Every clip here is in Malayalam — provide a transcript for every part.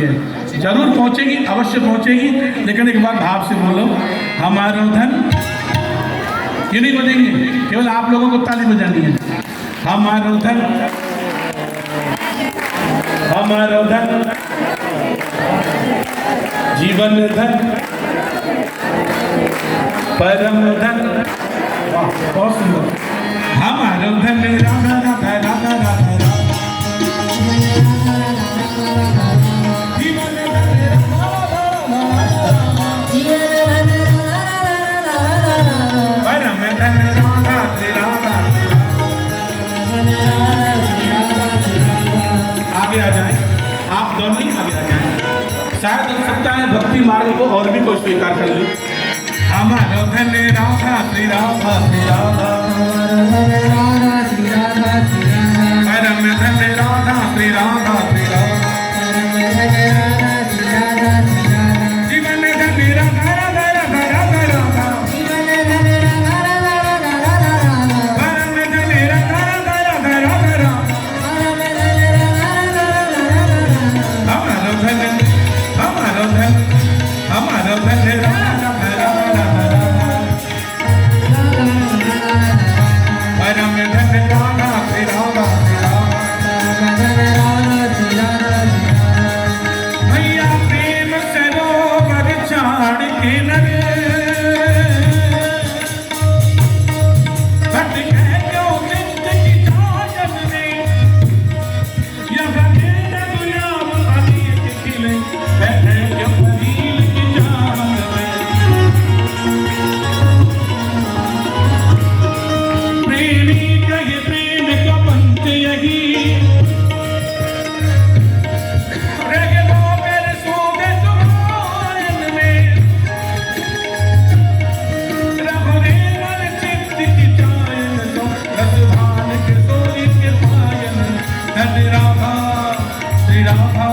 है। ज़रूर पहुंचेगी, अवश्य पहुंचेगी। लेकिन एक बार भाव से बोलो, हमारो धन ये नहीं बजेंगे केवल आप लोगों को ताली बजानी है। हमारो धन हमारो धन, जीवन धन, परम धन। बहुत सुंदर। हमारो धन राधा राधा राधा राधा आ जाए। आप दोनों ही आगे आ जाए। शायद हो सकता है भक्ति मार्ग को और भी कोई स्वीकार कर ले। हमारा धन राधा श्री राधा श्री राधा நிலவே Now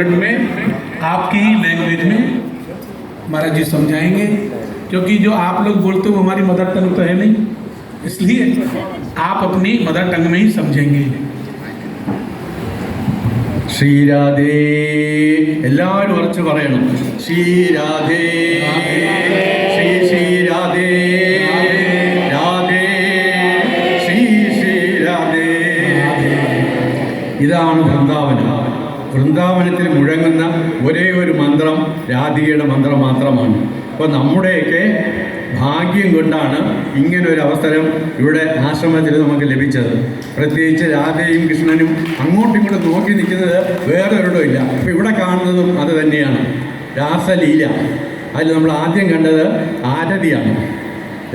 मिनट में आपकी ही लैंग्वेज में महाराज जी समझाएंगे क्योंकि जो आप लोग बोलते हो वो हमारी मदर टंग तो है नहीं इसलिए आप अपनी मदर टंग में ही समझेंगे ശ്രീരാധേ എല്ലാവരും ഉറച്ചു പറയണം ശ്രീരാധേ ശ്രീ ശ്രീരാധേ രാധേ ശ്രീ ശ്രീരാധേ ഇതാണ് വൃന്ദാവനം വൃന്ദാവനത്തിൽ മുഴങ്ങുന്ന ഒരേ ഒരു മന്ത്രം രാധികയുടെ മന്ത്രം മാത്രമാണ്. അപ്പോൾ നമ്മുടെയൊക്കെ ഭാഗ്യം കൊണ്ടാണ് ഇങ്ങനൊരു അവസരം ഇവിടെ ആശ്രമത്തിൽ നമുക്ക് ലഭിച്ചത്. പ്രത്യേകിച്ച് രാധയും കൃഷ്ണനും അങ്ങോട്ടും ഇങ്ങോട്ടും നോക്കി നിൽക്കുന്നത് വേറെ ഒരിടവും ഇല്ല. അപ്പോൾ ഇവിടെ കാണുന്നതും അത് തന്നെയാണ്. രാസലീല. അതിൽ നമ്മൾ ആദ്യം കണ്ടത് ആരതിയാണ്.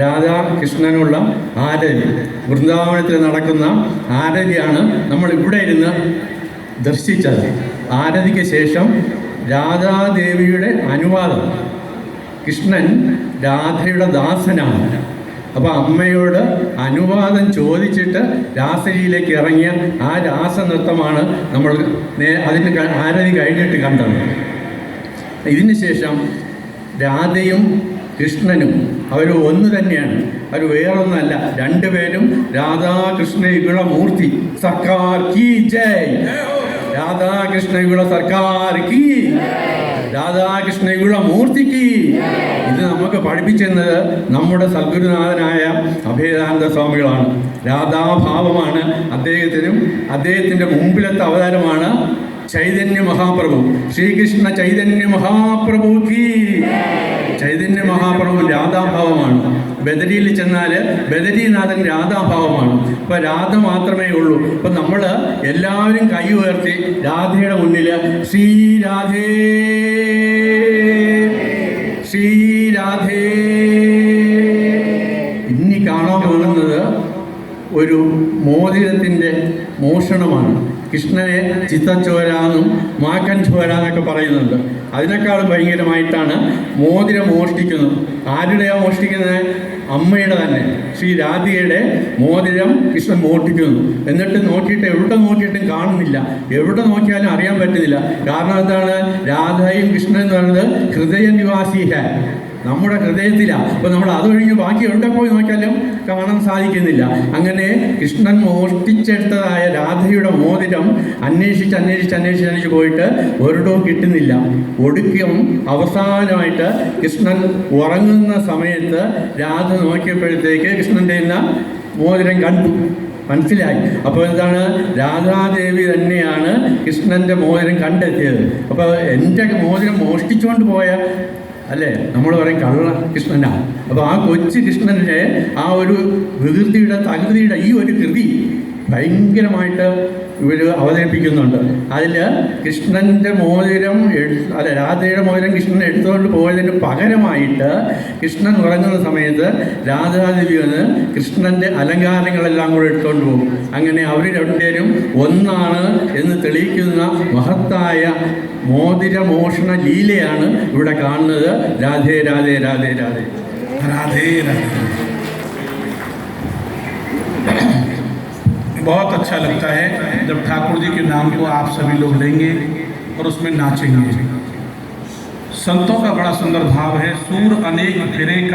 രാധാ കൃഷ്ണനുള്ള ആരതി. വൃന്ദാവനത്തിൽ നടക്കുന്ന ആരതിയാണ് നമ്മൾ ഇവിടെ ഇരുന്ന് ദർശിച്ചത്. ആരതിക്ക് ശേഷം രാധാദേവിയുടെ അനുവാദം. കൃഷ്ണൻ രാധയുടെ ദാസനാണ്. അപ്പോൾ അമ്മയോട് അനുവാദം ചോദിച്ചിട്ട് രാസയിലേക്ക് ഇറങ്ങിയ ആ രാസനൃത്തമാണ് നമ്മൾ അതിന് ആരതി കഴിഞ്ഞിട്ട് കണ്ടത്. ഇതിന് ശേഷം രാധയും കൃഷ്ണനും അവർ ഒന്ന് തന്നെയാണ്. അവർ വേറൊന്നല്ല രണ്ടുപേരും രാധാകൃഷ്ണ ഇവിടെ മൂർത്തി സർക്കാർ കി ജയ്. രാധാകൃഷ്ണ യുഗള സർക്കാർ കി രാധാകൃഷ്ണ യുഗള മൂർത്തിക്ക് ഇത് നമുക്ക് പഠിപ്പിച്ചെന്നത് നമ്മുടെ സദ്ഗുരുനാഥനായ അഭേദാനന്ദ സ്വാമികളാണ്. രാധാഭാവമാണ് അദ്ദേഹത്തിനും അദ്ദേഹത്തിന്റെ മുമ്പിലത്തെ അവതാരമാണ് ചൈതന്യ മഹാപ്രഭു. ശ്രീകൃഷ്ണ ചൈതന്യ മഹാപ്രഭു ചൈതന്യ മഹാപ്രഭു രാധാഭാവമാണ്. ബദരിയിൽ ചെന്നാൽ ബദരീനാഥൻ രാധാഭാവമാണ്. ഇപ്പം രാധ മാത്രമേ ഉള്ളൂ. ഇപ്പം നമ്മൾ എല്ലാവരും കൈ ഉയർത്തി രാധയുടെ മുന്നിൽ ശ്രീരാധേ ശ്രീരാധേ ഇനി കാണാൻ പോകുന്നത് ഒരു മോതിരത്തിന്റെ മോഷണമാണ്. കൃഷ്ണനെ ചിത്തച്ചോരാന്നും മാക്കൻ ചോര എന്നൊക്കെ പറയുന്നുണ്ട്. അതിനേക്കാളും ഭയങ്കരമായിട്ടാണ് മോതിരം മോഷ്ടിക്കുന്നത്. ആരുടെയാണ് മോഷ്ടിക്കുന്നത്? അമ്മയുടെ തന്നെ. ശ്രീ രാധികയുടെ മോതിരം കൃഷ്ണൻ മോട്ടിക്കുന്നു എന്നിട്ട് നോക്കിയിട്ട് എവിടെ നോക്കിയിട്ടും കാണുന്നില്ല. എവിടെ നോക്കിയാലും അറിയാൻ പറ്റുന്നില്ല. കാരണം എന്താണ്? രാധയും കൃഷ്ണൻ എന്ന് പറയുന്നത് ഹൃദയ നിവാസിഹ നമ്മുടെ ഹൃദയത്തിലാണ് അപ്പോൾ നമ്മൾ അതൊഴിഞ്ഞ് ബാക്കി എവിടെ പോയി നോക്കിയാലും കാണാൻ സാധിക്കുന്നില്ല. അങ്ങനെ കൃഷ്ണൻ മോഷ്ടിച്ചെടുത്തതായ രാധയുടെ മോതിരം അന്വേഷിച്ച് അന്വേഷിച്ച് അന്വേഷിച്ച് അന്വേഷിച്ച് പോയിട്ട് ഒരിടവും കിട്ടുന്നില്ല. ഒടുക്കം അവസാനമായിട്ട് കൃഷ്ണൻ ഉറങ്ങുന്ന സമയത്ത് രാധ നോക്കിയപ്പോഴത്തേക്ക് കൃഷ്ണന്റെ മോതിരം കണ്ടു. മനസ്സിലായി. അപ്പോൾ എന്താണ്? രാധാദേവി തന്നെയാണ് കൃഷ്ണന്റെ മോതിരം കണ്ടെത്തിയത്. അപ്പോൾ എന്റെ മോതിരം മോഷ്ടിച്ചുകൊണ്ട് പോയ അല്ലേ? നമ്മൾ പറയും കള്ള കൃഷ്ണനാണ് അപ്പോൾ ആ കൊച്ചു കൃഷ്ണന്റെ ആ ഒരു വികൃതിയുടെ തകൃതിയുടെ ഈ ഒരു കൃതി ഭയങ്കരമായിട്ട് ഇവർ അവതരിപ്പിക്കുന്നുണ്ട്. അതിൽ കൃഷ്ണന്റെ മോതിരം അല്ല രാധയുടെ മോതിരം കൃഷ്ണൻ എടുത്തുകൊണ്ട് പോയതിന് പകരമായിട്ട് കൃഷ്ണൻ ഉറങ്ങുന്ന സമയത്ത് രാധാദേവി വന്ന് കൃഷ്ണന്റെ അലങ്കാരങ്ങളെല്ലാം കൂടെ എടുത്തുകൊണ്ട് പോകും. അങ്ങനെ അവർ രണ്ടുപേരും ഒന്നാണ് എന്ന് തെളിയിക്കുന്ന മഹത്തായ മോതിരമോഷണ ലീലയാണ് ഇവിടെ കാണുന്നത്. രാധേ രാധേ രാധേ രാധേ. രാധേ രാധേ. बहुत अच्छा लगता है जब ठाकुर जी के नाम को आप सभी लोग लेंगे और उसमें नाचेंगे। संतों का बड़ा सुंदर भाव है, सूर अनेक फिरे का